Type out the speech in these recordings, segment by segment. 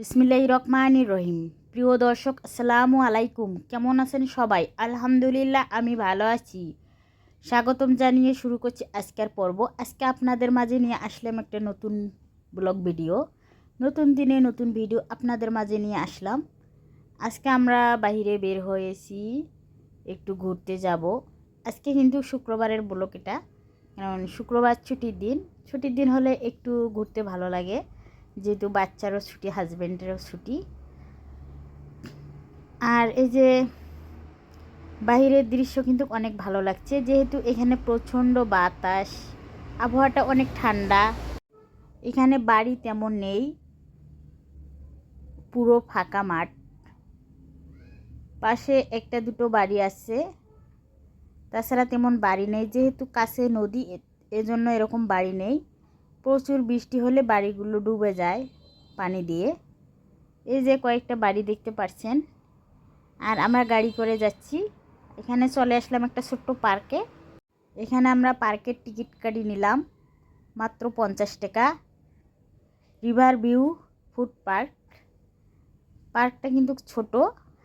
বিসমিল্লাহ রহমান রহিম। প্রিয় দর্শক, আসসালামু আলাইকুম। কেমন আছেন সবাই? আলহামদুলিল্লাহ, আমি ভালো আছি। স্বাগতম জানিয়ে শুরু করছি আজকের পর্ব। আজকে আপনাদের মাঝে নিয়ে আসলাম একটা নতুন ব্লগ ভিডিও। নতুন দিনে নতুন ভিডিও আপনাদের মাঝে নিয়ে আসলাম। আজকে আমরা বাইরে বের হয়েছি, একটু ঘুরতে যাব। আজকে কিন্তু শুক্রবারের ব্লক এটা। কারণ শুক্রবার ছুটির দিন। ছুটির দিন হলে একটু ঘুরতে ভালো লাগে। যেহেতু বাচ্চারও ছুটি হাজব্যান্ডেরও ছুটি। আর এই যে বাহিরের দৃশ্য কিন্তু অনেক ভালো লাগছে। যেহেতু এখানে প্রচণ্ড বাতাস, আবহাওয়াটা অনেক ঠান্ডা। এখানে বাড়ি তেমন নেই, পুরো ফাঁকা মাঠ। পাশে একটা দুটো বাড়ি আছে, তাছাড়া তেমন বাড়ি নেই। যেহেতু কাছে নদী এজন্য এরকম বাড়ি নেই। প্রচুর বৃষ্টি হলে বাড়িগুলো ডুবে যায় পানি দিয়ে। এই যে কয়েকটা বাড়ি দেখতে পাচ্ছেন আর আমরা গাড়ি করে যাচ্ছি। এখানে চলে আসলাম একটা ছোট্ট পার্কে। এখানে আমরা পার্কের টিকিট কাটি নিলাম। মাত্র পঞ্চাশ টাকা। River view food park. পার্কটা কিন্তু ছোট।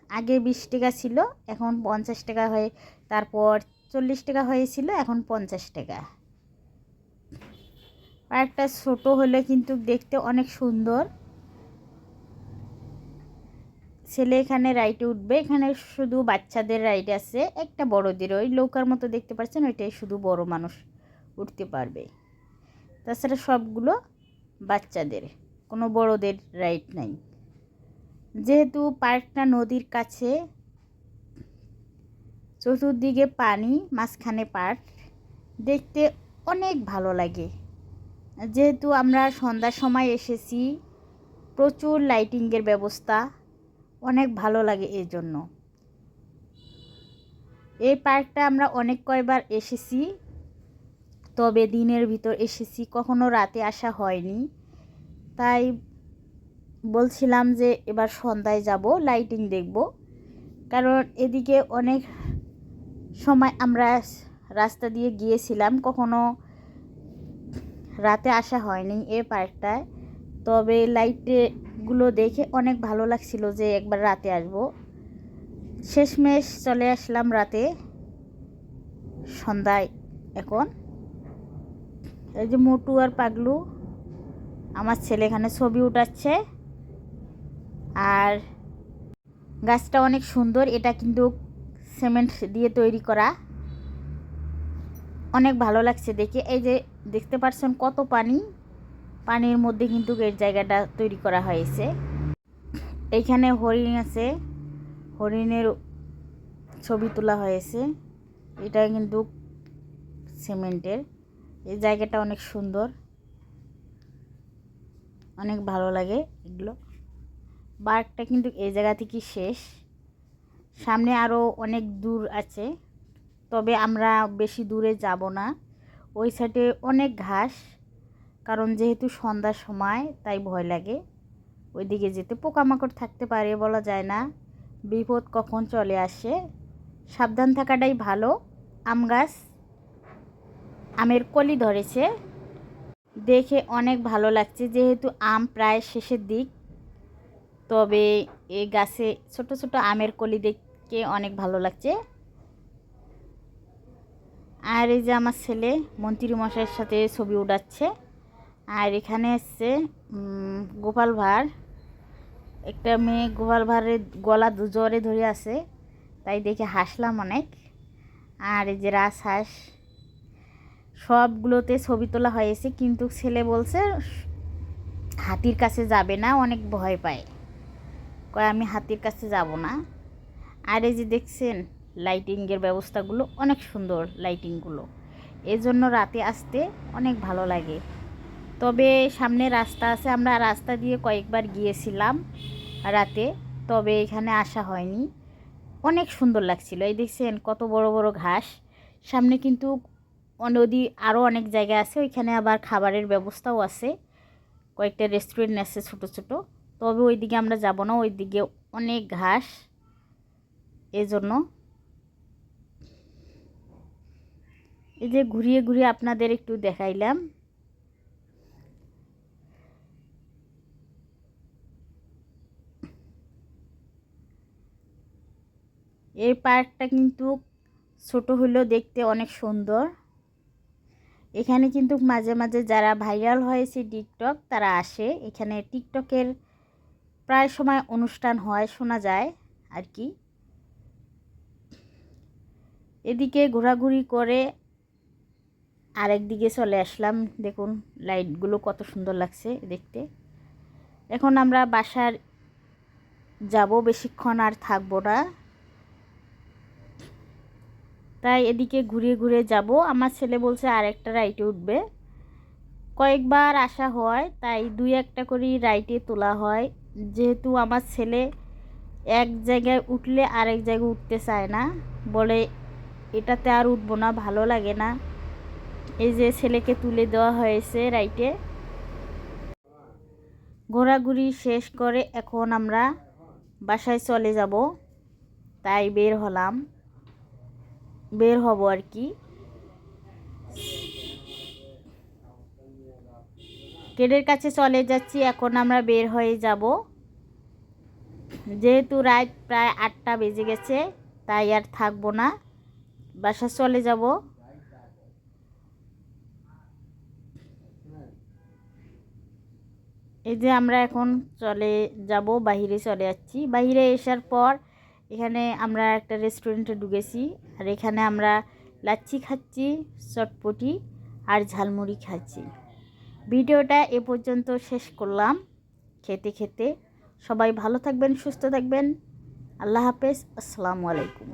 আগে বিশ টাকা ছিল, এখন পঞ্চাশ টাকা হয়ে, তারপর চল্লিশ টাকা হয়েছিল, এখন পঞ্চাশ টাকা। পার্কটা ছোট হলে কিন্তু দেখতে অনেক সুন্দর। ছেলে এখানে রাইডে উঠবে। এখানে শুধু বাচ্চাদের রাইড আছে। একটা বড়দের, ওই নৌকার মতো দেখতে পাচ্ছেন, ওইটাই শুধু বড় মানুষ উঠতে পারবে। তাছাড়া সবগুলো বাচ্চাদের, কোনো বড়দের রাইড নাই। যেহেতু পার্কটা নদীর কাছে, চতুর্দিকে পানি, মাঝখানে পার্ক, দেখতে অনেক ভালো লাগে। যেহেতু আমরা সন্ধ্যার সময় এসেছি, প্রচুর লাইটিংয়ের ব্যবস্থা, অনেক ভালো লাগে এই জন্য। এই পার্কটা আমরা অনেক কয়বার এসেছি, তবে দিনের ভিতর এসেছি, কখনো রাতে আসা হয়নি। তাই বলছিলাম যে এবার সন্ধ্যায় যাব, লাইটিং দেখব। কারণ এদিকে অনেক সময় আমরা রাস্তা দিয়ে গিয়েছিলাম, কখনো রাতে আসা হয়নি এ পার্কটায় তবে লাইটগুলো দেখে অনেক ভালো লাগছিল যে একবার রাতে আসব। শেষমেশ চলে আসলাম রাতে। সন্ধ্যায় এখন। এই যে মোটু আর পাগলু, আমার ছেলে এখানে ছবি উঠাচ্ছে। আর গাছটা অনেক সুন্দর, এটা কিন্তু সিমেন্ট দিয়ে তৈরি করা। অনেক ভালো লাগছে দেখে। এই যে দেখতে পাচ্ছেন কত পানি? পানির মধ্যে কিন্তু এর জায়গাটা তৈরি করা হয়েছে। এইখানে হরিণ আছে। হরিণের ছবি তোলা হয়েছে। এটা কিন্তু সিমেন্টের। এই জায়গাটা অনেক সুন্দর। অনেক ভালো লাগে এগুলো। পার্কটা কিন্তু এই জায়গা থেকে শেষ। সামনে আরও অনেক দূর আছে। তবে আমরা বেশি দূরে যাব না। ওই সাইডে অনেক ঘাস, কারণ যেহেতু সন্ধ্যার সময়, তাই ভয় লাগে। ওইদিকে যেতে পোকামাকড় থাকতে পারে বলা যায় না। বিপদ কখন চলে আসে? সাবধান থাকাটাই ভালো। আম গাছ আমের কলি ধরেছে। দেখে অনেক ভালো লাগছে যেহেতু আম প্রায় শেষের দিক। তবে এই গাছে ছোট ছোট আমের কলি দেখে অনেক ভালো লাগছে। আর এই যে আমার ছেলে মন্ত্রী মশাইয়ের সাথে ছবি উঠাচ্ছে। আর এখানে এসছে গোপাল ভাঁড়। একটা মেয়ে গোপাল ভাঁড়ের গলা দু জ্বরে ধরে আছে, তাই দেখে হাসলাম অনেক। আর এই যে রাস রাজহাঁস, সবগুলোতে ছবি তোলা হয়েছে, কিন্তু ছেলে বলছে, হাতির কাছে যাবে না, অনেক ভয় পায়। কয়, আমি হাতির কাছে যাব না। আর এই যে দেখছেন লাইটিংয়ের ব্যবস্থাগুলো অনেক সুন্দর লাইটিংগুলো। এই জন্য রাতে আসতে অনেক ভালো লাগে। তবে সামনে রাস্তা আছে, আমরা রাস্তা দিয়ে কয়েকবার গিয়েছিলাম রাতে, তবে এখানে আসা হয়নি। অনেক সুন্দর লাগছিল, এই দেখছেন কত বড় বড় ঘাস। সামনে কিন্তু নদী আরও অনেক জায়গা আছে, ওইখানে আবার খাবারের ব্যবস্থাও আছে। কয়েকটা রেস্টুরেন্ট আছে ছোট ছোট, তবে ওইদিকে আমরা যাব না, ওইদিকে অনেক ঘাস। এজন্য এই যে ঘুরিয়ে ঘুরিয়ে আপনাদের একটু দেখাইলাম। এই পার্কটা কিন্তু ছোট হলেও দেখতে অনেক সুন্দর। এখানে কিন্তু মাঝে মাঝে যারা ভাইরাল হয়েছে টিকটক তারা আসে। এখানে টিকটকের প্রায় সময় অনুষ্ঠান হয়, শোনা যায় আর কি। এদিকে ঘোরাঘুরি করে আরেক দিকে চলে আসলাম। দেখুন, লাইটগুলো কত সুন্দর লাগছে দেখতে। এখন আমরা বাসার যাব, বেশিক্ষণ আর থাকব না। তাই এদিকে ঘুরে ঘুরে যাব। আমার ছেলে বলছে আর একটা রাইটে উঠবে। কয়েকবার আসা হয়, তাই দুই একটা করে রাইটে তোলা হয়। যেহেতু আমার ছেলে এক জায়গায় উঠলে আরেক জায়গায় উঠতে চায় না, বলে এটাতে আর উঠবো না, ভালো লাগে না। এই যে ছেলেকে তুলে দেওয়া হয়েছে রাইটে। ঘোরাঘুরি শেষ করে এখন আমরা বাসায় চলে যাব। তাই বের হলাম। বের হব আর কি। কেডের কাছে চলে যাচ্ছি, এখন আমরা বের হয়ে যাব। যেহেতু রাত প্রায় আটটা বেজে গেছে, তাই আর থাকব না। বাসা চলে যাব। এই যে আমরা এখন চলে যাব, বাহিরে চলে যাচ্ছি। বাহিরে আসার পর এখানে আমরা একটা রেস্টুরেন্টে ঢুকেছি আর এখানে আমরা লাচ্ছি খাচ্ছি, চটপটি আর ঝালমুড়ি খাচ্ছি। ভিডিওটা এ পর্যন্ত শেষ করলাম। খেতে খেতে সবাই ভালো থাকবেন, সুস্থ থাকবেন। আল্লাহ হাফেজ, আসসালামু আলাইকুম।